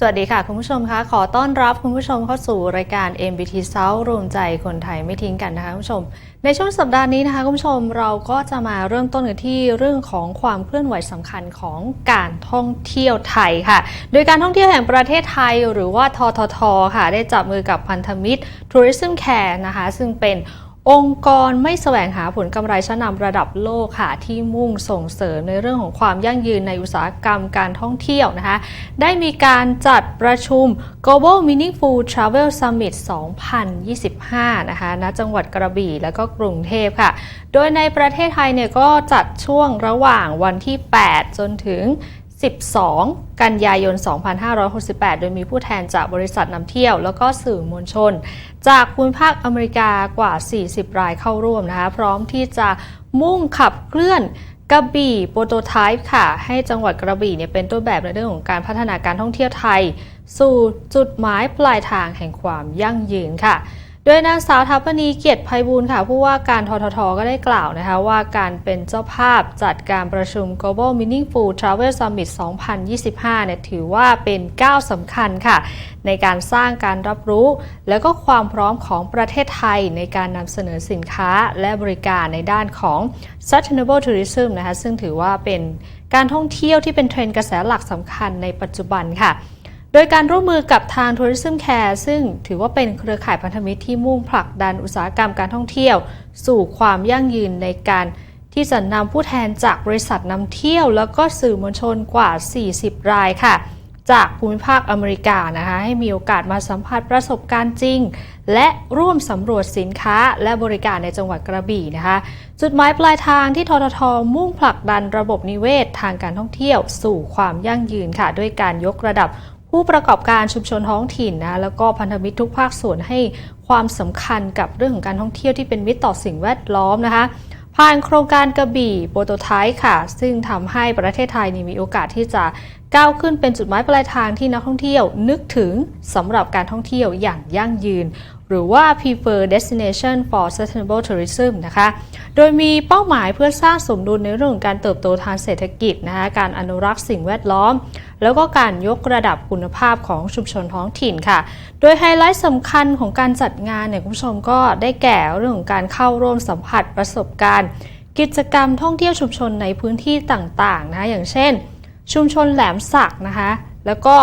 สวัสดีค่ะ คุณผู้ชมคะขอต้อนรับคุณผู้ชมเข้าสู่รายการ MBT South รวมใจคนไทยไม่ทิ้งกันนะคะคุณผู้ชม ในช่วงสัปดาห์นี้นะคะคุณผู้ชมเราก็จะมาเริ่มต้นกันที่เรื่องของความเคลื่อนไหวสำคัญของการท่องเที่ยวไทยค่ะ โดยการท่องเที่ยวแห่งประเทศไทยหรือว่าทททค่ะ ได้จับมือกับพันธมิตร Tourism Care นะคะซึ่งเป็น องค์กรไม่แสวงหาผลกำไรชั้นนำระดับโลกค่ะที่มุ่งส่งเสริมในเรื่องของความยั่งยืนในอุตสาหกรรมการท่องเที่ยวนะคะ ได้มีการจัดประชุม Global Meaningful Travel Summit 2025 นะคะณจังหวัดกระบี่และก็กรุงเทพค่ะ โดยในประเทศไทยเนี่ยก็จัดช่วงระหว่างวันที่ 8 จนถึง 12 กันยายน 2568 โดยมีผู้แทนจากบริษัทนำเที่ยว แล้วก็สื่อมวลชน จากภูมิภาคอเมริกากว่า 40 รายเข้าร่วมนะคะพร้อมที่จะมุ่งขับเคลื่อนกระบี่โปรโตไทป์ค่ะ ให้จังหวัดกระบี่เนี่ยเป็นต้นแบบในเรื่องของการพัฒนาการท่องเที่ยวไทย สู่จุดหมายปลายทางแห่งความยั่งยืนค่ะ โดยนางสาวทัพนีเกียรติภัยบูลค่ะ ผู้ว่าการทททก็ได้กล่าวนะคะว่าการเป็นเจ้าภาพจัดการประชุม Global Meaningful Travel Summit 2025 เนี่ยถือว่าเป็นก้าวสำคัญค่ะ ในการสร้างการรับรู้ และก็ความพร้อมของประเทศไทยในการนำเสนอสินค้าและบริการในด้านของ Sustainable Tourism นะคะซึ่งถือว่าเป็นการท่องเที่ยวที่เป็นเทรนด์กระแสหลักสำคัญในปัจจุบันค่ะ โดยการร่วมมือกับทาง Tourism Care ซึ่งถือว่าเป็นเครือข่ายพันธมิตรที่มุ่งผลักดันอุตสาหกรรมการท่องเที่ยว สู่ความยั่งยืนในการที่จะนำผู้แทนจากบริษัทนำเที่ยว แล้วก็สื่อมวลชนกว่า 40 รายค่ะ จากภูมิภาคอเมริกานะคะให้มีโอกาสมาสัมผัสประสบการณ์จริง และร่วมสำรวจสินค้าและบริการในจังหวัดกระบี่นะคะ จุดหมายปลายทางที่ทททมุ่งผลักดันระบบนิเวศทางการท่องเที่ยว สู่ความยั่งยืนค่ะ ด้วยการยกระดับ ผู้ประกอบการชุมชนท้องถิ่นนะแล้วก็พันธมิตรทุกภาคส่วนให้ความสำคัญกับเรื่องของการท่องเที่ยวที่เป็นมิตรต่อสิ่งแวดล้อมนะคะผ่านโครงการกระบี่โปรโตไทป์ค่ะ ซึ่งทำให้ประเทศไทยนี่มีโอกาสที่จะ ก้าวขึ้นเป็นจุดหมายปลายทางที่นักท่องเที่ยวนึกถึงสำหรับการท่องเที่ยวอย่างยั่งยืน หรือว่า prefer destination for sustainable tourism นะคะ โดยมีเป้าหมายเพื่อสร้างสมดุลในเรื่องของการเติบโตทางเศรษฐกิจนะคะการอนุรักษ์สิ่งแวดล้อม แล้วก็การยกระดับคุณภาพของชุมชนท้องถิ่นค่ะ โดยไฮไลท์สำคัญของการจัดงานเนี่ยคุณผู้ชมก็ได้แก่เรื่องของการเข้าร่วมสัมผัสประสบการณ์ กิจกรรมท่องเที่ยวชุมชนในพื้นที่ต่างๆนะะอย่างเช่น ชุมชนแหลมสักนะคะ แล้วก็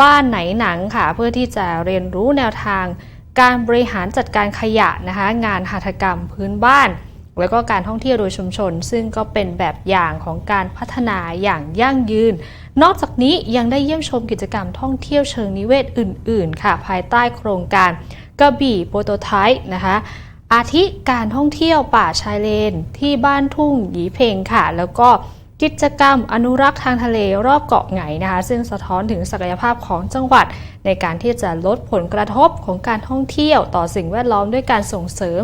บ้านไหนหนังค่ะ เพื่อที่จะเรียนรู้แนวทาง การบริหารจัดการขยะนะคะ งานหัตถกรรมพื้นบ้าน แล้วก็การท่องเที่ยวโดยชุมชน ซึ่งก็เป็นแบบอย่างของการพัฒนาอย่างยั่งยืน นอกจากนี้ยังได้เยี่ยมชมกิจกรรมท่องเที่ยวเชิงนิเวศอื่น ๆ ค่ะ ภายใต้โครงการกระบี่โปรโตไทป์นะคะอาทิการท่องเที่ยวป่าชายเลน ที่บ้านทุ่งหยีเพงค่ะ แล้วก็ กิจกรรมอนุรักษ์ทางทะเลรอบเกาะไหงนะคะ ซึ่งสะท้อนถึงศักยภาพของจังหวัด ในการที่จะลดผลกระทบของการท่องเที่ยวต่อสิ่งแวดล้อมด้วยการส่งเสริม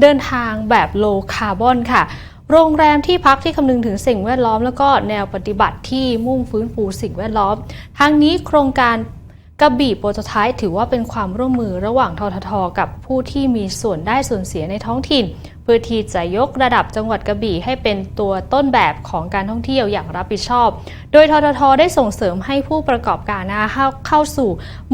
เดินทางแบบโลคาร์บอนค่ะโรงแรมที่พักที่คำนึงถึงสิ่งแวดล้อม แล้วก็แนวปฏิบัติที่มุ่งฟื้นฟูสิ่งแวดล้อม ทั้งนี้โครงการ กระบี่โปรโตไทป์ถือว่าเป็นความร่วมมือระหว่างททท กับผู้ที่มีส่วนได้ส่วนเสียในท้องถิ่น เพื่อที่จะยกระดับจังหวัดกระบี่ให้เป็นตัวต้นแบบของการท่องเที่ยวอย่างรับผิดชอบ โดยททท ได้ส่งเสริมให้ผู้ประกอบการนะคะเข้าเข้าสู่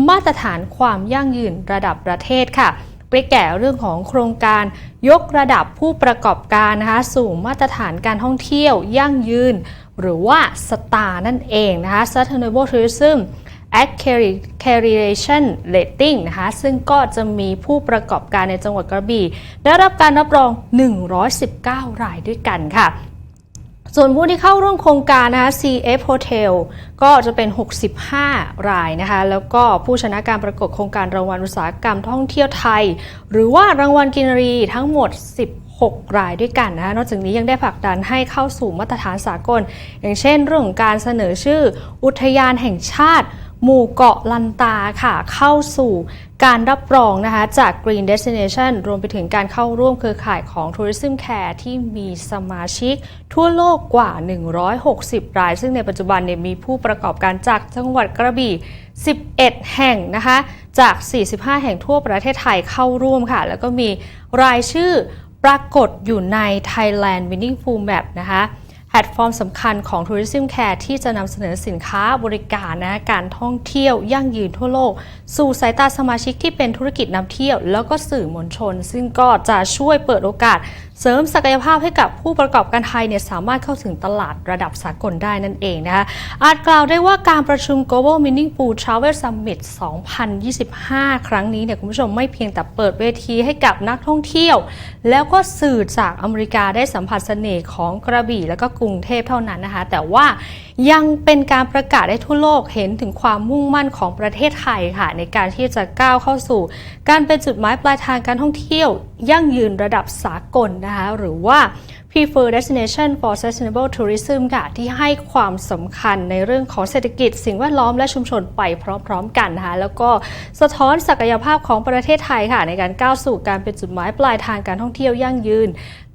มาตรฐานความยั่งยืนระดับประเทศค่ะไปแก่เรื่องของโครงการยกระดับผู้ประกอบการนะคะสู่มาตรฐานการท่องเที่ยวยั่งยืน หรือว่าสตาร์นั่นเองนะคะ Sustainable Tourism Accreditation Rating นะคะ ซึ่งก็จะมีผู้ประกอบการในจังหวัดกระบี่ได้รับการรับรอง 119 รายด้วยกันค่ะ ส่วนผู้ที่เข้าร่วมโครงการนะคะ CF Hotel ก็จะเป็น 65 รายนะคะ แล้วก็ผู้ชนะการประกวดโครงการรางวัลอุตสาหกรรมท่องเที่ยวไทย หรือว่ารางวัลกินรีทั้งหมด16รายด้วยกันนะคะนอกจากนี้ยังได้ผลักดันให้เข้าสู่มาตรฐานสากล อย่างเช่นเรื่องการเสนอชื่ออุทยานแห่งชาติ หมู่เกาะลันตาค่ะ เข้าสู่การรับรองนะคะจาก Green Destination รวมไปถึงการเข้าร่วมเครือข่ายของ Tourism Care ที่มีสมาชิก ทั่วโลกกว่า 160 ราย ซึ่งในปัจจุบันเนี่ยมีผู้ประกอบการจากจังหวัดกระบี่ 11 แห่งนะคะ จาก 45 แห่งทั่วประเทศไทยเข้าร่วมค่ะ แล้วก็มีรายชื่อปรากฏอยู่ใน Thailand Winning Full Map นะคะ ลตฟอร์มสำคัญของ Tourism Care ที่จะนำเสนอสินค้าบริการนะการท่องเที่ยวยั่งยืนทั่วโลก สู่สายตาสมาชิกที่เป็นธุรกิจนำเที่ยว แล้วก็สื่อมวลชน ซึ่งก็จะช่วยเปิดโอกาส เสริมศักยภาพให้กับผู้ประกอบการไทยเนี่ยสามารถเข้าถึงตลาดระดับสากลได้นั่นเองนะคะอาจกล่าวได้ว่าการประชุม Global Mining Pool Travel Summit 2025 ครั้งนี้เนี่ยคุณผู้ชมไม่เพียงแต่เปิดเวทีให้กับนักท่องเที่ยว แล้วก็สื่อจากอเมริกาได้สัมผัสเสน่ห์ของกระบี่ แล้วก็กรุงเทพเท่านั้นนะคะ แต่ว่า ยังเป็นการประกาศให้ทั่วโลกเห็นถึงความมุ่งมั่นของประเทศไทยค่ะ ในการที่จะก้าวเข้าสู่ การเป็นจุดหมายปลายทางการท่องเที่ยว ยั่งยืนระดับสากลนะคะ หรือว่า Preferred Destination for Sustainable Tourism ค่ะ ที่ให้ความสำคัญในเรื่องของเศรษฐกิจ สิ่งแวดล้อมและชุมชนไปพร้อมๆ กันนะคะแล้วก็สะท้อนศักยภาพของประเทศไทยค่ะ ในการก้าวสู่การเป็นจุดหมายปลายทางการท่องเที่ยวยั่งยืน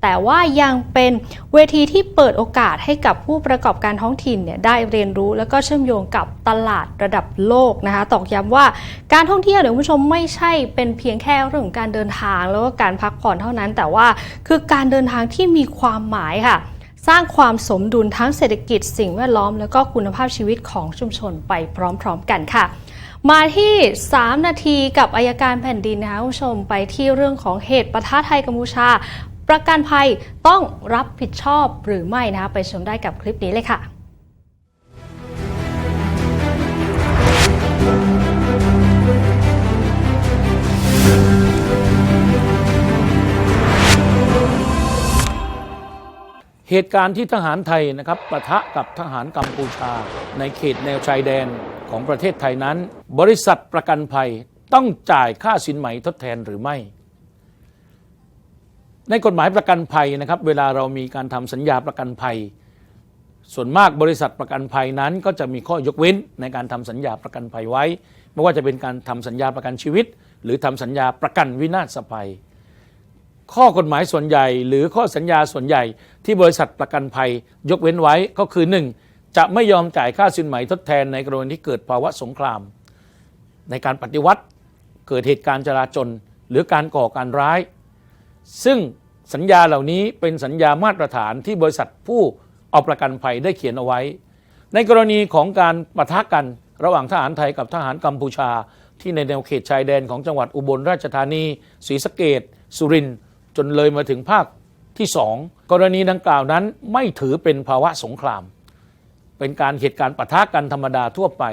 แต่ว่ายังเป็นเวทีที่เปิดโอกาสให้กับผู้ประกอบการท้องถิ่นเนี่ยได้เรียนรู้ แล้วก็เชื่อมโยงกับตลาดระดับโลกนะคะตอกย้ำว่าการท่องเที่ยวเนี่ยคุณผู้ชมไม่ใช่เป็นเพียงแค่เรื่องของการเดินทางแล้วก็การพักผ่อนเท่านั้น แต่ว่าคือการเดินทางที่มีความหมายค่ะสร้างความสมดุลทั้งเศรษฐกิจสิ่งแวดล้อม แล้วก็คุณภาพชีวิตของชุมชนไปพร้อม ๆ กันค่ะ มาที่ 3 นาทีกับอายการแผ่นดินนะคะคุณผู้ชมไปที่เรื่องของเหตุปะทะไทยกัมพูชา ประกันภัยต้องรับผิดชอบหรือไม่นะคะไปชมได้กับคลิปนี้เลยค่ะเหตุการณ์ที่ทหารไทยนะครับปะทะกับทหารกัมพูชา ในเขตแนวชายแดนของประเทศไทยนั้น บริษัทประกันภัยต้องจ่ายค่าสินไหมทดแทนหรือไม่ ในกฎหมายประกันภัยนะครับ เวลาเรามีการทำสัญญาประกันภัย ส่วนมากบริษัทประกันภัยนั้น ก็จะมีข้อยกเว้นในการทำสัญญาประกันภัยไว้ ไม่ว่าจะเป็นการทำสัญญาประกันชีวิต หรือทำสัญญาประกันวินาศภัย ข้อกฎหมายส่วนใหญ่ หรือข้อสัญญาส่วนใหญ่ที่บริษัทประกันภัย ยกเว้นไว้ก็คือ 1. จะไม่ยอมจ่ายค่าสินไหมทดแทนในกรณีที่เกิดภาวะสงคราม ในการปฏิวัติเกิดเหตุการณ์จราจน หรือการก่อการร้าย ซึ่งสัญญาเหล่านี้เป็นสัญญามาตรฐานที่บริษัทผู้เอาประกันภัยได้เขียนเอาไว้ ในกรณีของการปะทะกันระหว่างทหารไทยกับทหารกัมพูชา ที่ในแนวเขตชายแดนของจังหวัดอุบลราชธานีศรีสะเกดสุรินทร์จนเลยมาถึงภาคที่สองกรณีดังกล่าวนั้นไม่ถือเป็นภาวะสงคราม เป็นการเหตุการณ์ปะทะกันธรรมดาทั่วไป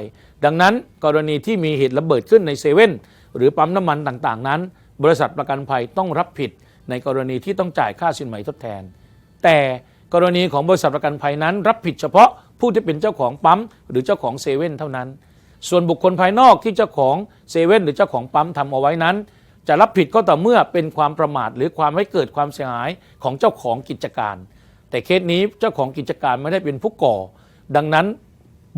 ดังนั้นกรณีที่มีเหตุระเบิดขึ้นในเซเว่นหรือปั๊มน้ำมันต่างๆนั้น บริษัทประกันภัยต้องรับผิด ในกรณีที่ต้องจ่ายค่าสินไหมทดแทน แต่กรณีของบริษัทประกันภัยนั้น รับผิดเฉพาะผู้ที่เป็นเจ้าของปั๊มหรือเจ้าของเซเว่นเท่านั้น ส่วนบุคคลภายนอกที่เจ้าของเซเว่นหรือเจ้าของปั๊มทำเอาไว้นั้น จะรับผิดก็ต่อเมื่อเป็นความประมาท หรือความให้เกิดความเสียหายของเจ้าของกิจการ แต่เคสนี้เจ้าของกิจการไม่ได้เป็นผู้ก่อ ดังนั้น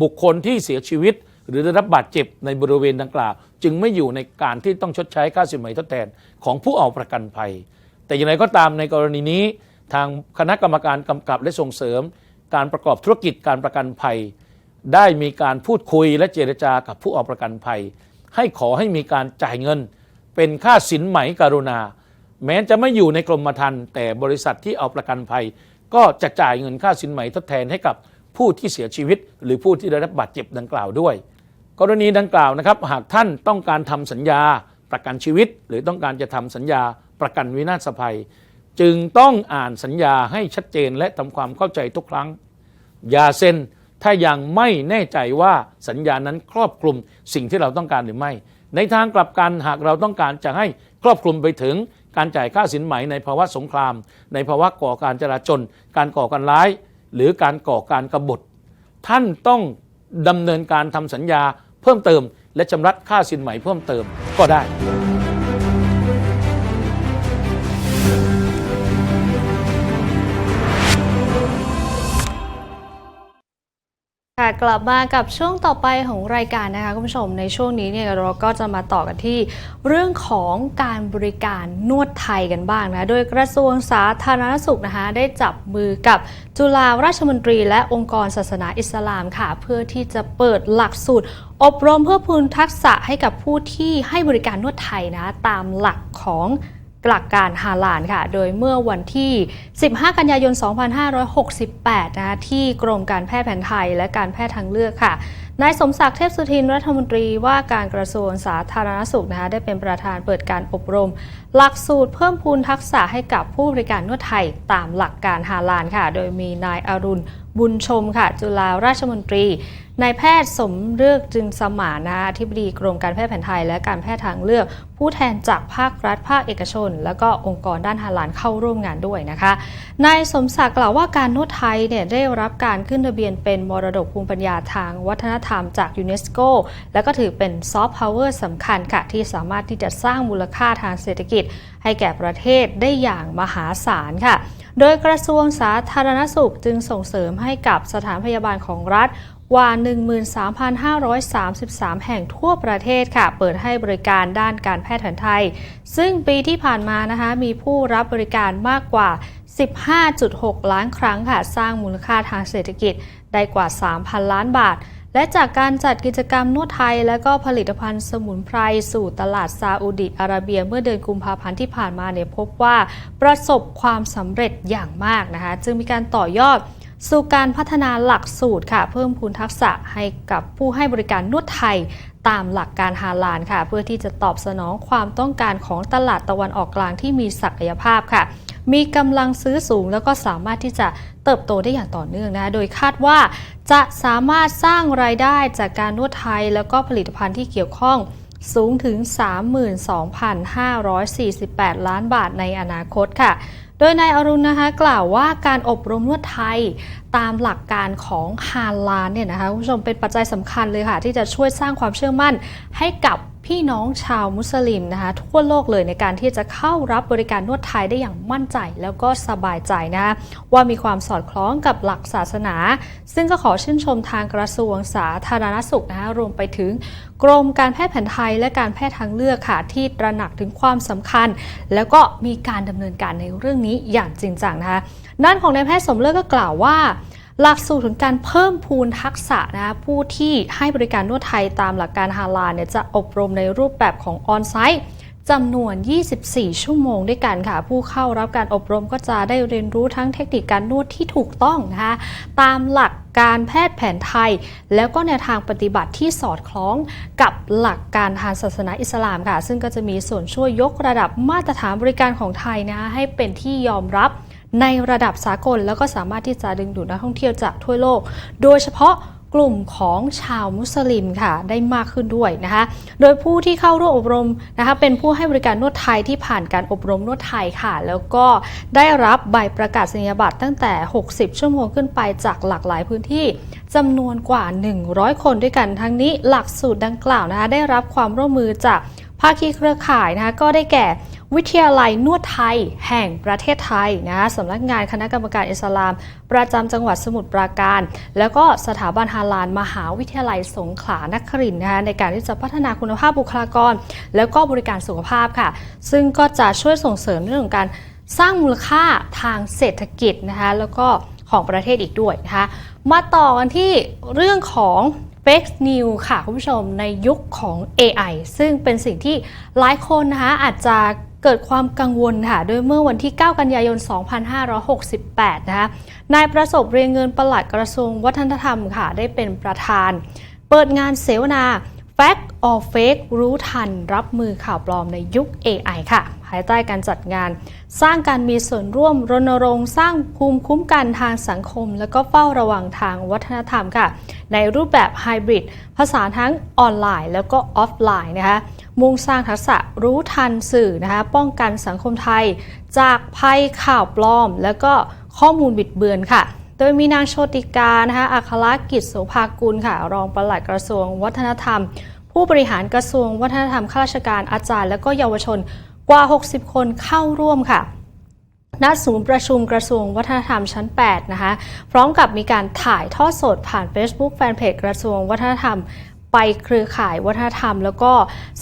บุคคลที่เสียชีวิตหรือได้รับบาดเจ็บในบริเวณดังกล่าว จึงไม่อยู่ในการที่ต้องชดใช้ค่าสินไหมทดแทนของผู้เอาประกันภัย แต่อย่างไรก็ตามในกรณีนี้ทางคณะกรรมการกำกับและส่งเสริม การประกอบธุรกิจการประกันภัย ได้มีการพูดคุยและเจรจากับผู้เอาประกันภัย ให้ขอให้มีการจ่ายเงิน เป็นค่าสินไหมกรุณา แม้จะไม่อยู่ในกรมธรรม์แต่บริษัทที่เอาประกันภัย ก็จะจ่ายเงินค่าสินไหมทดแทนให้กับผู้ที่เสียชีวิต หรือผู้ที่ได้รับบาดเจ็บดังกล่าวด้วย กรณีดังกล่าวนะครับ หากท่านต้องการทำสัญญาประกันชีวิต หรือต้องการจะทำสัญญา ประกันวินาศภัย จึงต้องอ่านสัญญาให้ชัดเจนและทำความเข้าใจทุกครั้ง อย่าเซ็นถ้ายังไม่แน่ใจว่าสัญญานั้นครอบคลุมสิ่งที่เราต้องการหรือไม่ ในทางกลับกันหากเราต้องการจะให้ครอบคลุมไปถึงการจ่ายค่าสินไหมในภาวะสงคราม ในภาวะก่อการจราจนการก่อการร้าย หรือการก่อการกบฏ ท่านต้องดำเนินการทำสัญญาเพิ่มเติม และชำระค่าสินไหมเพิ่มเติมก็ได้ กลับมากับช่วงต่อไปของรายการนะคะคุณผู้ชมในช่วงนี้เนี่ยเราก็จะมาต่อกันที่ เรื่องของการบริการนวดไทยกันบ้างนะโดยกระทรวงสาธารณสุขนะคะได้จับมือกับจุฬาราชมนตรีและองค์กรศาสนาอิสลามค่ะ เพื่อที่จะเปิดหลักสูตรอบรมเพื่อพูนทักษะให้กับผู้ที่ให้บริการนวดไทยนะตามหลักของ หลักการฮาลานค่ะ โดยเมื่อวันที่ 15 กันยายน 2568 นะคะที่กรมการแพทย์แผนไทยและการแพทย์ทางเลือกค่ะนายสมศักดิ์เทพสุทินรัฐมนตรีว่าการกระทรวงสาธารณสุขนะคะได้เป็นประธานเปิดการอบรม หลักสูตรเพิ่มพูนทักษะให้กับผู้บริการนวดไทยตามหลักการฮาลานค่ะ โดยมีนายอรุณบุญชมค่ะ จุฬาราชมนตรีนายแพทย์สมเลือกจึงสมานนะอธิบดีกรมการแพทย์แผนไทย และการแพทย์ทางเลือก ผู้แทนจากภาครัฐภาคเอกชน และก็องค์กรด้านฮาลานเข้าร่วมงานด้วยนะคะนายสมศักดิ์กล่าวว่าการนวดไทยเนี่ยได้รับการขึ้นทะเบียนเป็นมรดกภูมิปัญญาทางวัฒนธรรมจากยูเนสโกและก็ถือเป็นซอฟต์พาวเวอร์สำคัญค่ะ ที่สามารถที่จะสร้างมูลค่าทางเศรษฐกิจ ให้แก่ประเทศได้อย่างมหาศาลค่ะ โดยกระทรวงสาธารณสุขจึงส่งเสริมให้กับสถานพยาบาลของรัฐกว่า 13,533 แห่งทั่วประเทศค่ะ เปิดให้บริการด้านการแพทย์แผนไทย ซึ่งปีที่ผ่านมานะคะ มีผู้รับบริการมากกว่า 15.6 ล้านครั้งค่ะ สร้างมูลค่าทางเศรษฐกิจได้กว่า 3,000 ล้านบาท และจากการจัดกิจกรรมนวดไทย และก็ผลิตภัณฑ์สมุนไพรสู่ตลาดซาอุดิอาระเบียเมื่อเดือนกุมภาพันธ์ที่ผ่านมาเนี่ยพบว่าประสบความสำเร็จอย่างมากนะคะ จึงมีการต่อยอดสู่การพัฒนาหลักสูตรค่ะ เพิ่มพูนทักษะให้กับผู้ให้บริการนวดไทยตามหลักการฮาลานค่ะ เพื่อที่จะตอบสนองความต้องการของตลาดตะวันออกกลางที่มีศักยภาพค่ะ มีกำลังซื้อสูง แล้วก็สามารถที่จะเติบโตได้อย่างต่อเนื่องนะคะโดยคาดว่าจะสามารถสร้างรายได้จากการนวดไทย แล้วก็ผลิตภัณฑ์ที่เกี่ยวข้องสูงถึง 32,548 ล้านบาทในอนาคตค่ะ โดยนายอรุณนะคะกล่าวว่าการอบรมนวดไทยตามหลักการของฮาลาลเนี่ยนะคะคุณผู้ชมเป็นปัจจัยสำคัญเลยค่ะ ที่จะช่วยสร้างความเชื่อมั่นให้กับ พี่น้องชาวมุสลิมนะคะทั่วโลกเลยในการที่จะเข้ารับบริการนวดไทยได้อย่างมั่นใจ แล้วก็สบายใจนะคะว่ามีความสอดคล้องกับหลักศาสนา ซึ่งก็ขอชื่นชมทางกระทรวงสาธารณสุขนะคะรวมไปถึงกรมการแพทย์แผนไทยและการแพทย์ทางเลือกค่ะที่ตระหนักถึงความสำคัญ แล้วก็มีการดำเนินการในเรื่องนี้อย่างจริงจังนะคะด้านของนายแพทย์สมเลิกก็กล่าวว่า หลักสูตรถึงการเพิ่มพูนทักษะนะคะผู้ที่ให้บริการนวดไทยตามหลักการฮาลาเนี่ยจะอบรมในรูปแบบของออนไซต์จำนวน 24 ชั่วโมงด้วยกันค่ะ ผู้เข้ารับการอบรมก็จะได้เรียนรู้ทั้งเทคนิคการนวดที่ถูกต้องนะคะตามหลักการแพทย์แผนไทย แล้วก็แนวทางปฏิบัติที่สอดคล้องกับหลักการทางศาสนาอิสลามค่ะ ซึ่งก็จะมีส่วนช่วยยกระดับมาตรฐานบริการของไทยนะคะให้เป็นที่ยอมรับ ในระดับสากล แล้วก็สามารถที่จะดึงดูดนักท่องเที่ยวจากทั่วโลก โดยเฉพาะกลุ่มของชาวมุสลิมค่ะได้มากขึ้นด้วยนะคะ โดยผู้ที่เข้าร่วมอบรมนะคะเป็นผู้ให้บริการนวดไทยที่ผ่านการอบรมนวดไทยค่ะ แล้วก็ได้รับใบประกาศนียบัตรตั้งแต่ 60 ชั่วโมงขึ้นไปจากหลากหลายพื้นที่จำนวนกว่า 100 คนด้วยกันทั้งนี้หลักสูตรดังกล่าวนะคะได้รับความร่วมมือจาก ภาคีเครือข่ายนะคะก็ได้แก่วิทยาลัยนวดไทยแห่งประเทศไทยนะสำนักงานคณะกรรมการอิสลาม ประจำจังหวัดสมุทรปราการ แล้วก็สถาบันฮาลานมหาวิทยาลัยสงขลานครินนะคะในการที่จะพัฒนาคุณภาพบุคลากร แล้วก็บริการสุขภาพค่ะ ซึ่งก็จะช่วยส่งเสริมเรื่องของการสร้างมูลค่าทางเศรษฐกิจนะคะแล้วก็ของประเทศอีกด้วยนะคะมาต่อกันที่เรื่องของ Fake News ค่ะคุณผู้ชมในยุคของ AI ซึ่งเป็นสิ่งที่หลายคนนะคะอาจจะเกิดความกังวลค่ะ โดยเมื่อวันที่ 9 กันยายน 2568 นะคะ นายประสบเรียงเงินประหลัดกระทรวงวัฒนธรรมค่ะ ได้เป็นประธาน เปิดงานเสวนา Fact or Fake รู้ทันรับมือข่าวปลอมในยุค AI ค่ะายใต้การจัดงาน สร้างการมีส่วนร่วมรณรงค์สร้างภูมิคุ้มกันทางสังคม และก็เฝ้าระวังทางวัฒนธรรมค่ะ ในรูปแบบไฮบริดภาษาทั้งออนไลน์ แล้วก็ออฟไลน์นะคะมุ่งสร้างทักษะรู้ทันสื่อนะคะป้องกันสังคมไทย จากภัยข่าวปลอม แล้วก็ข้อมูลบิดเบือนค่ะโดยมีนางโชติกา นะคะอัครกิจโสภากุลค่ะ รองปลัดกระทรวงวัฒนธรรม ผู้บริหารกระทรวงวัฒนธรรมข้าราชการอาจารย์ และก็เยาวชน กว่า 60 คนเข้าร่วมค่ะณศูนย์ประชุมกระทรวงวัฒนธรรมชั้น 8 นะคะ พร้อมกับมีการถ่ายทอดสดผ่าน Facebook แฟนเพจกระทรวงวัฒนธรรม ไปเครือข่ายวัฒนธรรม แล้วก็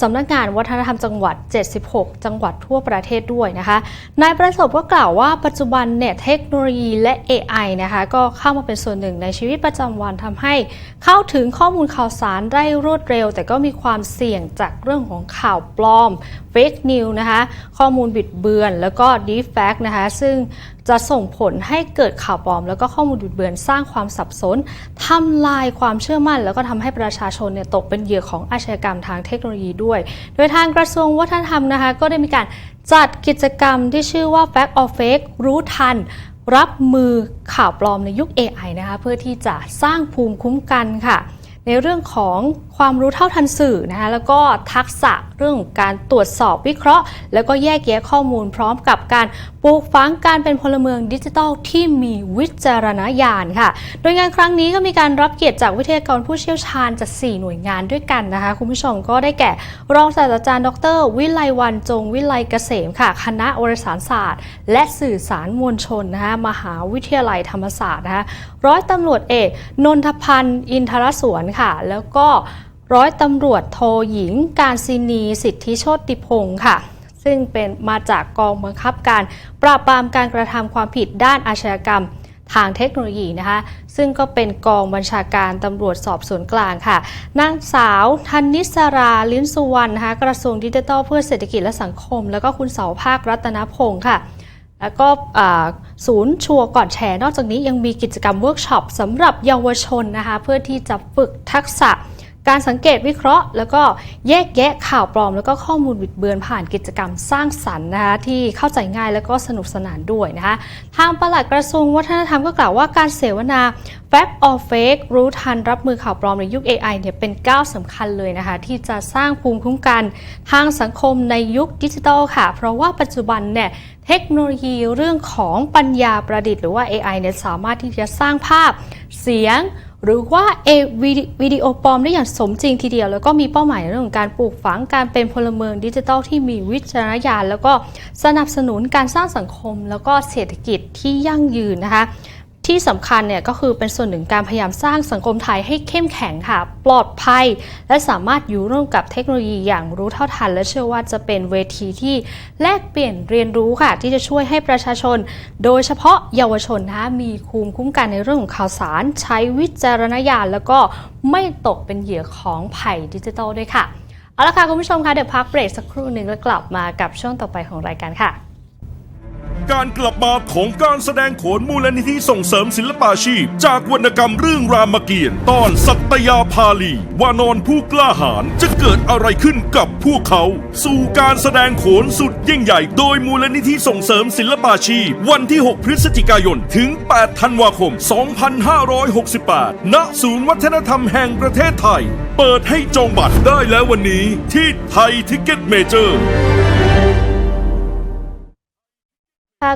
สำนักงานวัฒนธรรมจังหวัด 76 จังหวัดทั่วประเทศด้วยนะคะนายประสบก็กล่าวว่าปัจจุบันเนี่ยเทคโนโลยีและ AI นะคะก็เข้ามาเป็นส่วนหนึ่งในชีวิตประจำวันทำให้เข้าถึงข้อมูลข่าวสารได้รวดเร็ว แต่ก็มีความเสี่ยงจากเรื่องของข่าวปลอม Fake News นะคะข้อมูลบิดเบือน แล้วก็ Deep Fact นะคะซึ่ง จะส่งผลให้เกิดข่าวปลอม แล้วก็ข้อมูลบิดเบือนสร้างความสับสนทำลายความเชื่อมั่น แล้วก็ทำให้ประชาชนเนี่ยตกเป็นเหยื่อของอาชญากรรมทางเทคโนโลยีด้วย โดยทางกระทรวงวัฒนธรรมนะคะ ก็ได้มีการจัดกิจกรรมที่ชื่อว่า Fact or Fake รู้ทันรับมือข่าวปลอมในยุค AI นะคะเพื่อที่จะสร้างภูมิคุ้มกันค่ะ ในเรื่องของความรู้เท่าทันสื่อนะคะแล้วก็ทักษะเรื่องของการตรวจสอบวิเคราะห์ แล้วก็แยกแยะข้อมูลพร้อมกับการปลูกฝังการเป็นพลเมืองดิจิทัลที่มีวิจารณญาณค่ะ โดยงานครั้งนี้ก็มีการรับเกียรติจากวิทยากรผู้เชี่ยวชาญจาก 4 หน่วยงานด้วยกันนะคะ คุณผู้ชมก็ได้แก่ รองศาสตราจารย์ ดร วิไลวันจงวิไลเกษมค่ะ คณะวารสารศาสตร์ และสื่อสารมวลชนนะคะมหาวิทยาลัยธรรมศาสตร์นะคะร้อยตำรวจเอกนนทพันธ์อินทรสวนค่ะ แล้วก็ร้อยตำรวจโทหญิงการศินีสิทธิโชติพงศ์ค่ะ ซึ่งเป็นมาจากกองบังคับการปราบปรามการกระทำความผิดด้านอาชญากรรมทางเทคโนโลยีนะคะ ซึ่งก็เป็นกองบัญชาการตำรวจสอบสวนกลางค่ะ นางสาวธนิสราลิ้นสุวรรณนะคะกระทรวงดิจิทัลเพื่อเศรษฐกิจและสังคม แล้วก็คุณเสาภาครัตนพงศ์ค่ะ แล้วก็ศูนย์ชัวร์ก่อนแชร์ นอกจากนี้ยังมีกิจกรรมเวิร์กช็อปสำหรับเยาวชนนะคะ เพื่อที่จะฝึกทักษะ การสังเกตวิเคราะห์ แล้วก็แยกแยะข่าวปลอม แล้วก็ข้อมูลบิดเบือนผ่านกิจกรรมสร้างสรรค์นะคะที่เข้าใจง่ายแล้วก็สนุกสนานด้วยนะคะทางปลัดกระทรวงวัฒนธรรมก็กล่าวว่าการเสวนา Fact or Fake รู้ทันรับมือข่าวปลอมในยุค AI เนี่ยเป็นก้าวสำคัญเลยนะคะ ที่จะสร้างภูมิคุ้มกันทางสังคมในยุคดิจิทัลค่ะ เพราะว่าปัจจุบันเนี่ยเทคโนโลยีเรื่องของปัญญาประดิษฐ์หรือว่า AI เนี่ยสามารถที่จะสร้างภาพเสียง หรือว่าเอวิดีโอปลอมได้อย่างสมจริงทีเดียว แล้วก็มีเป้าหมายในเรื่องของการปลูกฝังการเป็นพลเมืองดิจิทัลที่มีวิจารณญาณแล้วก็สนับสนุนการสร้างสังคม แล้วก็เศรษฐกิจที่ยั่งยืนนะคะ ที่สำคัญเนี่ยก็คือเป็นส่วนหนึ่งการพยายามสร้างสังคมไทยให้เข้มแข็งค่ะ ปลอดภัย และสามารถอยู่ร่วมกับเทคโนโลยีอย่างรู้เท่าทัน และเชื่อว่าจะเป็นเวทีที่แลกเปลี่ยนเรียนรู้ค่ะ ที่จะช่วยให้ประชาชน โดยเฉพาะเยาวชนนะคะมีภูมิคุ้มกันในเรื่องของข่าวสาร ใช้วิจารณญาณแล้วก็ไม่ตกเป็นเหยื่อของภัยดิจิทัลด้วยค่ะเอาละค่ะคุณผู้ชมคะเดี๋ยวพักเบรกสักครู่หนึ่งแล้วกลับมากับช่วงต่อไปของรายการค่ะ การกลับมาของการแสดงโขนมูลนิธิส่งเสริมศิลปาชีพ จากวรรณกรรมเรื่องรามเกียรติ์ตอนสัตยาภาลี วานอนผู้กล้าหาญจะเกิดอะไรขึ้นกับพวกเขา สู่การแสดงโขนสุดยิ่งใหญ่ โดยมูลนิธิส่งเสริมศิลปาชีพ วันที่ 6 พฤศจิกายนถึง 8 ธันวาคม 2568 ณ ศูนย์วัฒนธรรมแห่งประเทศไทย เปิดให้จองบัตรได้แล้ววันนี้ที่ไทยทิกเก็ตเมเจอร์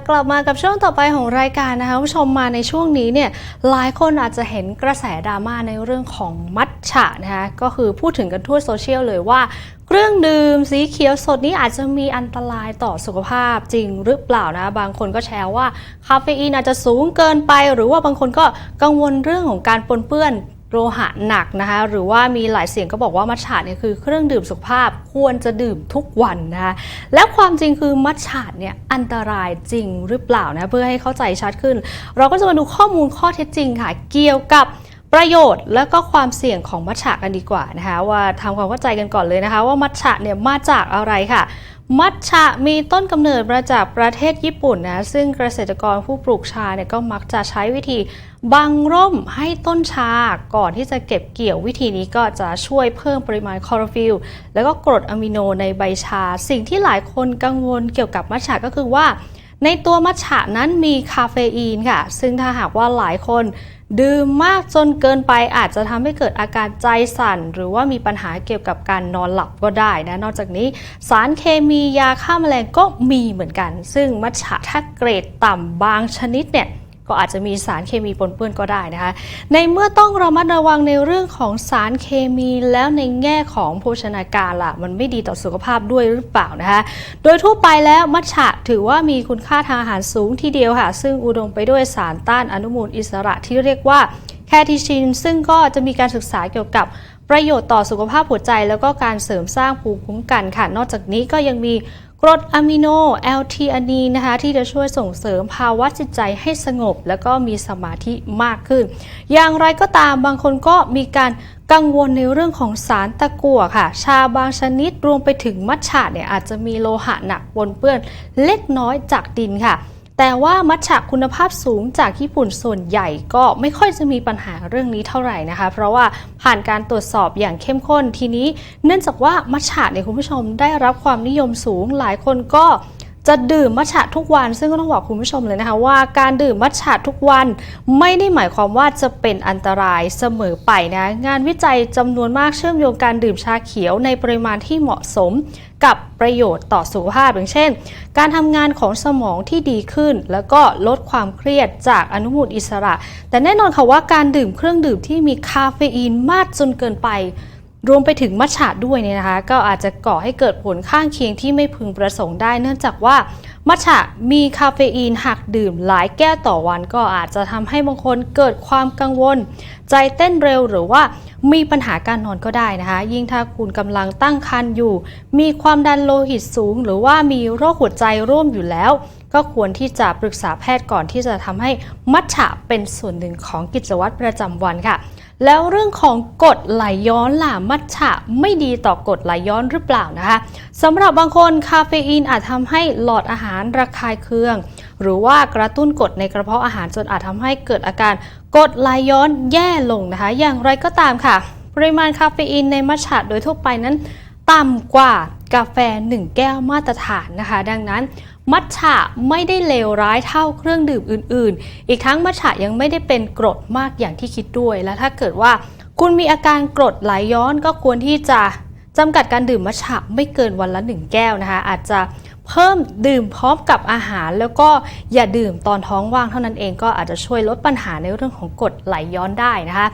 กลับมากับช่วงต่อไปของรายการนะคะผู้ชมมาในช่วงนี้เนี่ยหลายคนอาจจะเห็นกระแสดราม่าในเรื่องของมัทฉะนะคะก็คือพูดถึงกันทั่วโซเชียลเลยว่าเครื่องดื่มสีเขียวสดนี้อาจจะมีอันตรายต่อสุขภาพจริงหรือเปล่านะ บางคนก็แชร์ว่าคาเฟอีนอาจจะสูงเกินไป หรือว่าบางคนก็กังวลเรื่องของการปนเปื้อน โลหะหนักนะคะ หรือว่ามีหลายเสียงก็บอกว่ามัทฉะเนี่ยคือเครื่องดื่มสุขภาพควรจะดื่มทุกวันนะคะและความจริงคือมัทฉะเนี่ยอันตรายจริงหรือเปล่านะเพื่อให้เข้าใจชัดขึ้น เราก็จะมาดูข้อมูลข้อเท็จจริงค่ะ เกี่ยวกับประโยชน์และก็ความเสี่ยงของมัทฉะกันดีกว่านะคะว่าทำความเข้าใจกันก่อนเลยนะคะ ว่ามัทฉะเนี่ยมาจากอะไรค่ะ มัทฉะมีต้นกำเนิดมาจากประเทศญี่ปุ่นนะซึ่งเกษตรกรผู้ปลูกชาเนี่ยก็มักจะใช้วิธีบังร่มให้ต้นชาก่อนที่จะเก็บเกี่ยววิธีนี้ก็จะช่วยเพิ่มปริมาณคลอโรฟิลล์แล้วก็กรดอะมิโนในใบชา สิ่งที่หลายคนกังวลเกี่ยวกับมัทฉะก็คือว่า ในตัวมัทฉะนั้นมีคาเฟอีนค่ะ ซึ่งถ้าหากว่าหลายคน ดื่มมากจนเกินไปอาจจะทำให้เกิดอาการใจสั่น หรือว่ามีปัญหาเกี่ยวกับการนอนหลับก็ได้นะ นอกจากนี้สารเคมียาฆ่าแมลงก็มีเหมือนกัน ซึ่งมัทฉะถ้าเกรดต่ำบางชนิดเนี่ย ก็อาจจะมีสารเคมีปนเปื้อนก็ได้นะคะ ในเมื่อต้องระมัดระวังในเรื่องของสารเคมีแล้วในแง่ของโภชนาการล่ะ มันไม่ดีต่อสุขภาพด้วยหรือเปล่านะคะ โดยทั่วไปแล้วมัทฉะถือว่ามีคุณค่าทางอาหารสูงทีเดียวค่ะ ซึ่งอุดมไปด้วยสารต้านอนุมูลอิสระที่เรียกว่าแคทิชิน ซึ่งก็จะมีการศึกษาเกี่ยวกับประโยชน์ต่อสุขภาพหัวใจ แล้วก็การเสริมสร้างภูมิคุ้มกันค่ะ นอกจากนี้ก็ยังมี กรดอะมิโน l t อานีนะคะที่จะช่วยส่งเสริมภาวะจิตใจให้สงบ แล้วก็มีสมาธิมากขึ้น อย่างไรก็ตามบางคนก็มีการกังวลในเรื่องของสารตะกั่วค่ะ ชาบางชนิดรวมไปถึงมัทฉะเนี่ยอาจจะมีโลหะหนักปนเปื้อนเล็กน้อยจากดินค่ะ แต่ว่ามัทฉะคุณภาพสูงจากญี่ปุ่นส่วนใหญ่ก็ไม่ค่อยจะมีปัญหาเรื่องนี้เท่าไหร่นะคะ เพราะว่าผ่านการตรวจสอบอย่างเข้มข้นทีนี้ เนื่องจากว่ามัทฉะเนี่ยคุณผู้ชมได้รับความนิยมสูงหลายคนก็ จะดื่มมัทฉะทุกวัน ซึ่งก็ต้องบอกคุณผู้ชมเลยนะคะว่าการดื่มมัทฉะทุกวันไม่ได้หมายความว่าจะเป็นอันตรายเสมอไปนะงานวิจัยจำนวนมากเชื่อมโยงการดื่มชาเขียวในปริมาณที่เหมาะสมกับประโยชน์ต่อสุขภาพอย่างเช่น การทำงานของสมองที่ดีขึ้น แล้วก็ลดความเครียดจากอนุมูลอิสระ แต่แน่นอนค่ะว่าการดื่มเครื่องดื่มที่มีคาเฟอีนมากจนเกินไป รวมไปถึงมัทฉะด้วยเนี่ยนะคะ ก็อาจจะก่อให้เกิดผลข้างเคียงที่ไม่พึงประสงค์ได้ เนื่องจากว่ามัทฉะมีคาเฟอีนหากดื่มหลายแก้วต่อวันก็อาจจะทำให้บางคนเกิดความกังวล ใจเต้นเร็วหรือว่ามีปัญหาการนอนก็ได้นะคะ ยิ่งถ้าคุณกำลังตั้งครรภ์อยู่ มีความดันโลหิตสูง หรือว่ามีโรคหัวใจร่วมอยู่แล้ว ก็ควรที่จะปรึกษาแพทย์ก่อนที่จะทำให้มัทฉะเป็นส่วนหนึ่งของกิจวัตรประจำวันค่ะ แล้วเรื่องของกรดไหลย้อนล่ะมัทฉะไม่ดีต่อกรดไหลย้อนหรือเปล่านะคะสำหรับบางคนคาเฟอีนอาจทำให้หลอดอาหารระคายเคือง หรือว่ากระตุ้นกดในกระเพาะอาหารจนอาจทำให้เกิดอาการกดไหลย้อนแย่ลงนะคะ อย่างไรก็ตามค่ะ ปริมาณคาเฟอีนในมัทฉะโดยทั่วไปนั้น ต่ำกว่ากาแฟ 1 แก้วมาตรฐานนะคะ ดังนั้น มัทฉะไม่ได้เลวร้ายเท่าเครื่องดื่มอื่น ๆ อีกทั้งมัทฉะยังไม่ได้เป็นกรดมากอย่างที่คิดด้วย และถ้าเกิดว่าคุณมีอาการกรดไหลย้อนก็ควรที่จะจำกัดการดื่มมัทฉะไม่เกินวันละ 1 แก้วนะคะ อาจจะเพิ่มดื่มพร้อมกับอาหาร แล้วก็อย่าดื่มตอนท้องว่างเท่านั้นเองก็อาจจะช่วยลดปัญหาในเรื่องของกรดไหลย้อนได้นะคะ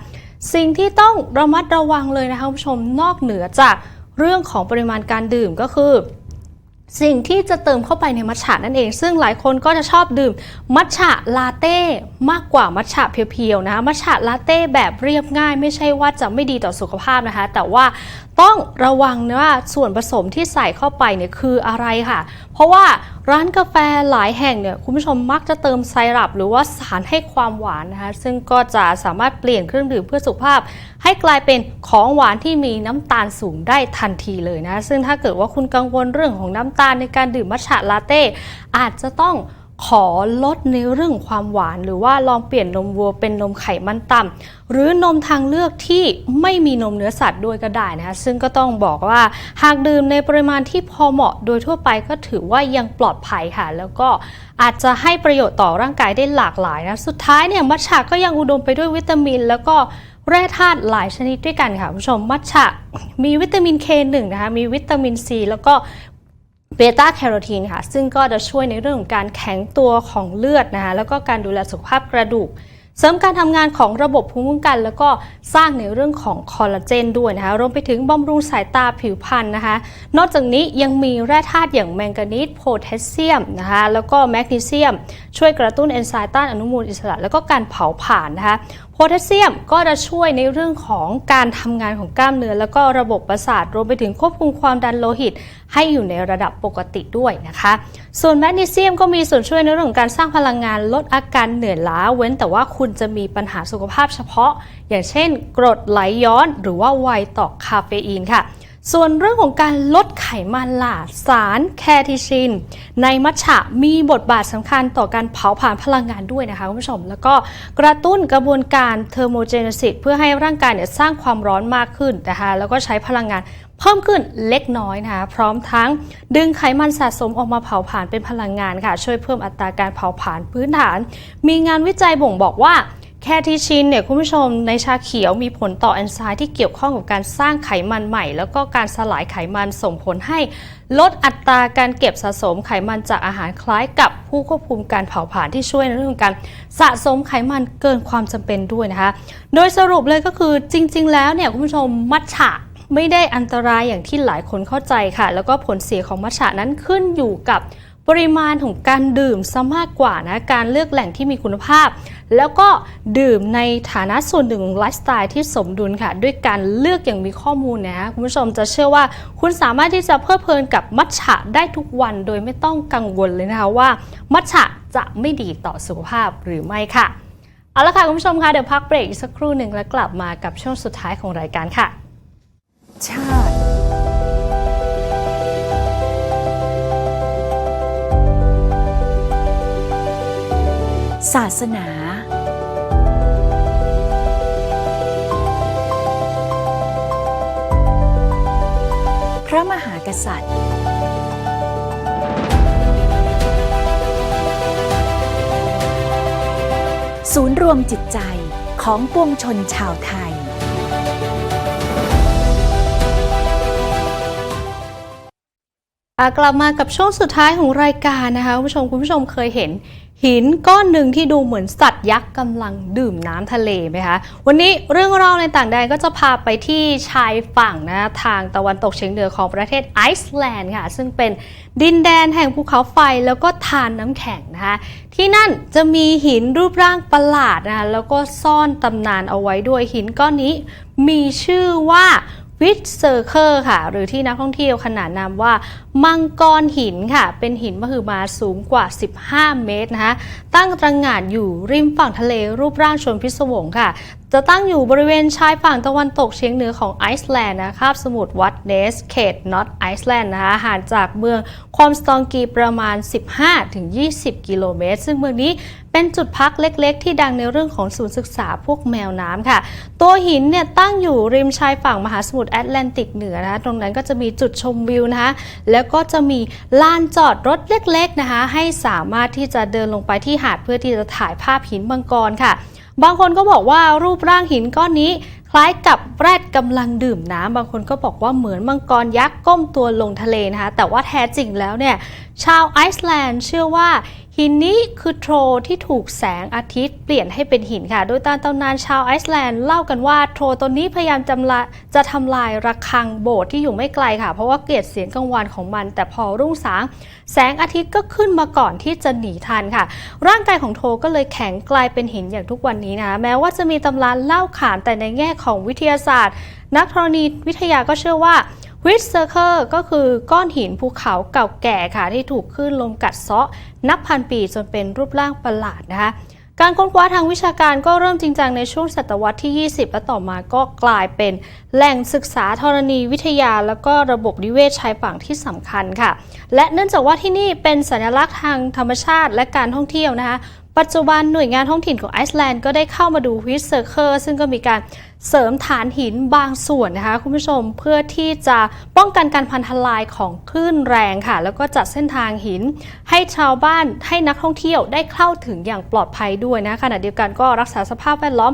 สิ่งที่ต้องระมัดระวังเลยนะคะคุณผู้ชมนอกเหนือจากเรื่องของปริมาณการดื่มก็คือ สิ่งที่จะเติมเข้าไปในมัทฉะนั่นเอง ซึ่งหลายคนก็จะชอบดื่มมัทฉะลาเต้มากกว่ามัทฉะเพียวๆนะคะมัทฉะลาเต้แบบเรียบง่าย ไม่ใช่ว่าจะไม่ดีต่อสุขภาพนะคะ แต่ว่าต้องระวังนะว่าส่วนผสมที่ใส่เข้าไปเนี่ยคืออะไรค่ะ เพราะว่าร้านกาแฟหลายแห่งเนี่ยคุณผู้ชมมักจะเติมไซรัปหรือว่าสารให้ความหวานนะคะซึ่งก็จะสามารถเปลี่ยนเครื่องดื่มเพื่อสุขภาพ ให้กลายเป็นของหวานที่มีน้ำตาลสูงได้ทันทีเลยนะ ซึ่งถ้าเกิดว่าคุณกังวลเรื่องของน้ำตาลในการดื่มมัทฉะลาเต้อาจจะต้อง ขอลดในเรื่องความหวาน หรือว่าลองเปลี่ยนนมวัวเป็นนมไขมันต่ำหรือนมทางเลือกที่ไม่มีนมเนื้อสัตว์ด้วยก็ได้นะคะซึ่งก็ต้องบอกว่าหากดื่มในปริมาณที่พอเหมาะโดยทั่วไปก็ถือว่ายังปลอดภัยค่ะ แล้วก็อาจจะให้ประโยชน์ต่อร่างกายได้หลากหลายนะสุดท้ายเนี่ยมัทฉะก็ยังอุดมไปด้วยวิตามิน แล้วก็แร่ธาตุหลายชนิดด้วยกันค่ะคุณผู้ชมมัทฉะมีวิตามิน K1 นะคะมีวิตามิน C แล้วก็ เบต้าแคโรทีนค่ะซึ่งก็จะช่วยในเรื่องของการแข็งตัวของเลือดนะคะแล้วก็การดูแลสุขภาพกระดูก เสริมการทำงานของระบบภูมิคุ้มกัน แล้วก็สร้างในเรื่องของคอลลาเจนด้วยนะคะรวมไปถึงบำรุงสายตาผิวพรรณนะคะ นอกจากนี้ยังมีแร่ธาตุอย่างแมงกานีสโพแทสเซียมนะคะแล้วก็แมกนีเซียม ช่วยกระตุ้นเอนไซม์ต้านอนุมูลอิสระ แล้วก็การเผาผลาญนะคะโพแทสเซียมก็จะช่วยในเรื่องของการทำงานของกล้ามเนื้อแล้วก็ระบบประสาทรวมไปถึงควบคุมความดันโลหิต ให้อยู่ในระดับปกติด้วยนะคะ ส่วนแมกนีเซียมก็มีส่วนช่วยในเรื่องของการสร้างพลังงานลดอาการเหนื่อยล้าเว้นแต่ว่าคุณจะมีปัญหาสุขภาพเฉพาะ อย่างเช่น กรดไหลย้อน หรือว่าไวต่อคาเฟอีนค่ะ ส่วนเรื่องของการลดไขมันล่ะสารแคทิชิน ในมัทฉะมีบทบาทสำคัญต่อการเผาผลาญพลังงานด้วยนะคะคุณผู้ชม แล้วก็กระตุ้นกระบวนการเทอร์โมเจเนซิสเพื่อให้ร่างกายเนี่ยสร้างความร้อนมากขึ้นนะคะแล้วก็ใช้พลังงานเพิ่มขึ้นเล็กน้อยนะคะพร้อมทั้งดึงไขมันสะสมออกมาเผาผลาญเป็นพลังงานค่ะ ช่วยเพิ่มอัตราการเผาผลาญพื้นฐาน มีงานวิจัยบ่งบอกว่า แคทิชินเนี่ยคุณผู้ชมในชาเขียวมีผลต่อเอนไซม์ที่เกี่ยวข้องกับการสร้างไขมันใหม่ แล้วก็การสลายไขมันส่งผลให้ลดอัตราการเก็บสะสมไขมันจากอาหารคล้ายกับผู้ควบคุมการเผาผลาญที่ช่วยในเรื่องการสะสมไขมันเกินความจำเป็นด้วยนะคะ โดยสรุปเลยก็คือจริง ๆ แล้วเนี่ยคุณผู้ชมมัทฉะไม่ได้อันตรายอย่างที่หลายคนเข้าใจค่ะ แล้วก็ผลเสียของมัทฉะนั้นขึ้นอยู่กับ ปริมาณของการดื่มซะมากกว่านะการเลือกแหล่งที่มีคุณภาพ แล้วก็ดื่มในฐานะส่วนหนึ่งของไลฟ์สไตล์ที่สมดุลค่ะ ด้วยการเลือกอย่างมีข้อมูลนะคุณผู้ชมจะเชื่อว่าคุณสามารถที่จะเพลิดเพลินกับมัทฉะได้ทุกวันโดยไม่ต้องกังวลเลยนะคะว่า มัทฉะจะไม่ดีต่อสุขภาพหรือไม่ค่ะเอาละค่ะคุณผู้ชมคะเดี๋ยวพักเบรกอีกสักครู่หนึ่งแล้วกลับมากับช่วงสุดท้ายของรายการค่ะ ชา ศาสนาพระมหากษัตริย์ ศูนย์รวมจิตใจของปวงชนชาวไทย กลับมากับช่วงสุดท้ายของรายการนะคะคุณผู้ชมคุณผู้ชมเคยเห็น หินก้อนหนึ่งที่ดูเหมือนสัตว์ยักษ์กำลังดื่มน้ำทะเลไหมคะ วันนี้เรื่องเล่าในต่างแดนก็จะพาไปที่ชายฝั่งนะทางตะวันตกเฉียงเหนือของประเทศไอซ์แลนด์ค่ะ ซึ่งเป็นดินแดนแห่งภูเขาไฟแล้วก็ทานน้ำแข็งนะคะ ที่นั่นจะมีหินรูปร่างประหลาดนะคะแล้วก็ซ่อนตำนานเอาไว้ด้วยหินก้อนนี้ มีชื่อว่า วิดเซอร์เคอร์ค่ะ หรือที่นักท่องเที่ยวขนานนามว่า มังกรหินค่ะ เป็นหินมหึมาสูงกว่า 15 เมตรนะคะตั้งตระหง่านอยู่ริมฝั่งทะเลรูปร่างชนพิศวงค่ะ จะตั้งอยู่บริเวณชายฝั่งตะวันตกเฉียงเหนือของไอซ์แลนด์นะคาบสมุทรวัดเนสเขตนอตไอซ์แลนด์นะคะห่างจากเมืองคอมสตองกีประมาณ 15-20 กิโลเมตร ซึ่งเมืองนี้ เป็นจุดพักเล็ก ๆ ที่ดังในเรื่องของศูนย์ศึกษาพวกแมวน้ำค่ะ ตัวหินเนี่ยตั้งอยู่ริมชายฝั่งมหาสมุทรแอตแลนติกเหนือนะคะตรงนั้นก็จะมีจุดชมวิวนะคะแล้วก็จะมีลานจอดรถเล็กๆนะคะ ให้สามารถที่จะเดินลงไปที่หาดเพื่อที่จะถ่ายภาพหินมังกรค่ะ บางคนก็บอกว่ารูปร่างหินก้อนนี้คล้ายกับแรดกำลังดื่มน้ำบางคนก็บอกว่าเหมือนมังกรยักษ์ก้มตัวลงทะเลนะคะ แต่ว่าแท้จริงแล้วเนี่ย ชาวไอซ์แลนด์เชื่อว่า หินนี้คือโทรที่ถูกแสงอาทิตย์เปลี่ยนให้เป็นหินค่ะ โดยตามตำนานชาวไอซ์แลนด์เล่ากันว่าโทรตัวนี้พยายามจำละจะทำลายระฆังโบสถ์ที่อยู่ไม่ไกลค่ะ เพราะว่าเกลียดเสียงกลางวันของมัน แต่พอรุ่งสาง แสงอาทิตย์ก็ขึ้นมาก่อนที่จะหนีทันค่ะ ร่างกายของโทก็เลยแข็งกลายเป็นหินอย่างทุกวันนี้นะคะแม้ว่าจะมีตำราเล่าขานแต่ในแง่ของวิทยาศาสตร์ นักธรณีวิทยาก็เชื่อว่า วิดเซอร์เ e ก็คือก้อนหินภูเขาเก่าแก่ค่ะที่ถูกคลื่นลมกัดเซาะ นับพันปีจนเป็นรูปร่างประหลาดนะคะการค้นคว้าทางวิชาการก็เริ่มจริงจังในช่วงศตวรรษที่ 20 และต่อมาก็กลายเป็นแหล่งศึกษาธรณีวิทยา แล้วก็ระบบนิเวศชายฝั่งที่สำคัญค่ะ และเนื่องจากว่าที่นี่เป็นสัญลักษณ์ทางธรรมชาติและการท่องเที่ยวนะคะ ปัจจุบันหน่วยงานท้องถิ่นของไอซ์แลนด์ก็ได้เข้ามาดูวิดเซอร์เคอร์ซึ่งก็มีการ เสริมฐานหินบางส่วนนะคะคุณผู้ชมเพื่อที่จะป้องกันการพันทลายของคลื่นแรงค่ะ แล้วก็จัดเส้นทางหิน ให้ชาวบ้านให้นักท่องเที่ยวได้เข้าถึงอย่างปลอดภัยด้วยนะขณะเดียวกันก็รักษาสภาพแวดล้อม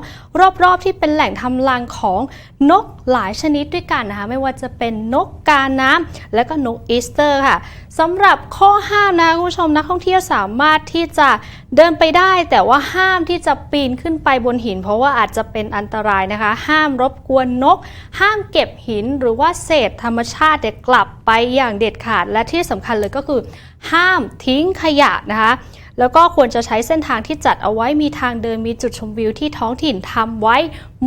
รอบๆ ที่เป็นแหล่งทำรังของนกหลายชนิดด้วยกันนะคะไม่ว่าจะเป็นนกกาน้ำและก็นกอีสเตอร์ค่ะสำหรับข้อห้ามนะคุณผู้ชมนักท่องเที่ยวสามารถที่จะเดินไปได้ แต่ว่าห้ามที่จะปีนขึ้นไปบนหิน เพราะว่าอาจจะเป็นอันตรายนะคะห้ามรบกวนนก ห้ามเก็บหินหรือว่าเศษธรรมชาติเนี่ยกลับไปอย่างเด็ดขาด และที่สำคัญเลยก็คือ ห้ามทิ้งขยะนะคะแล้วก็ควรจะใช้เส้นทางที่จัดเอาไว้มีทางเดินมีจุดชมวิวที่ท้องถิ่นทำไว้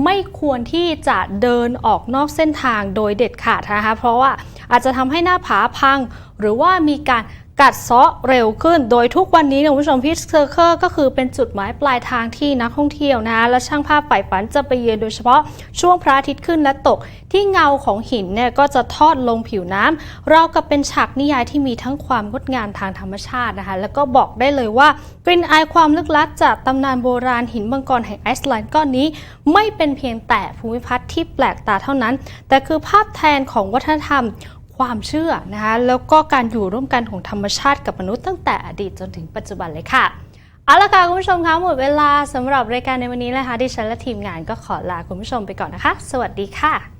ไม่ควรที่จะเดินออกนอกเส้นทางโดยเด็ดขาดนะคะเพราะว่าอาจจะทำให้หน้าผาพัง หรือว่ามีการ กัดเซาะเร็วขึ้น โดยทุกวันนี้เนี่ยคุณผู้ชมพิซเซอร์เคอร์ก็คือเป็นจุดหมายปลายทางที่นักท่องเที่ยวนะและช่างภาพใฝ่ฝันจะไปเยือนโดยเฉพาะช่วงพระอาทิตย์ขึ้นและตก ที่เงาของหินเนี่ยก็จะทอดลงผิวน้ำรากับเป็นฉากนิยายที่มีทั้งความงดงามทางธรรมชาตินะคะแล้วก็บอกได้เลยว่ากลิ่นอายความลึกลับจากตำนานโบราณหินมังกรแห่งไอซ์แลนด์ก้อนนี้ ไม่เป็นเพียงแต่ภูมิทัศน์ที่แปลกตาเท่านั้น แต่คือภาพแทนของวัฒนธรรม ความเชื่อนะคะแล้วก็การอยู่ร่วมกันของธรรมชาติกับมนุษย์ตั้งแต่อดีตจนถึงปัจจุบันเลยค่ะเอาละค่ะคุณผู้ชมคะหมดเวลาสำหรับรายการในวันนี้นะคะดิฉันและทีมงานก็ขอลาคุณผู้ชมไปก่อนนะคะ สวัสดีค่ะ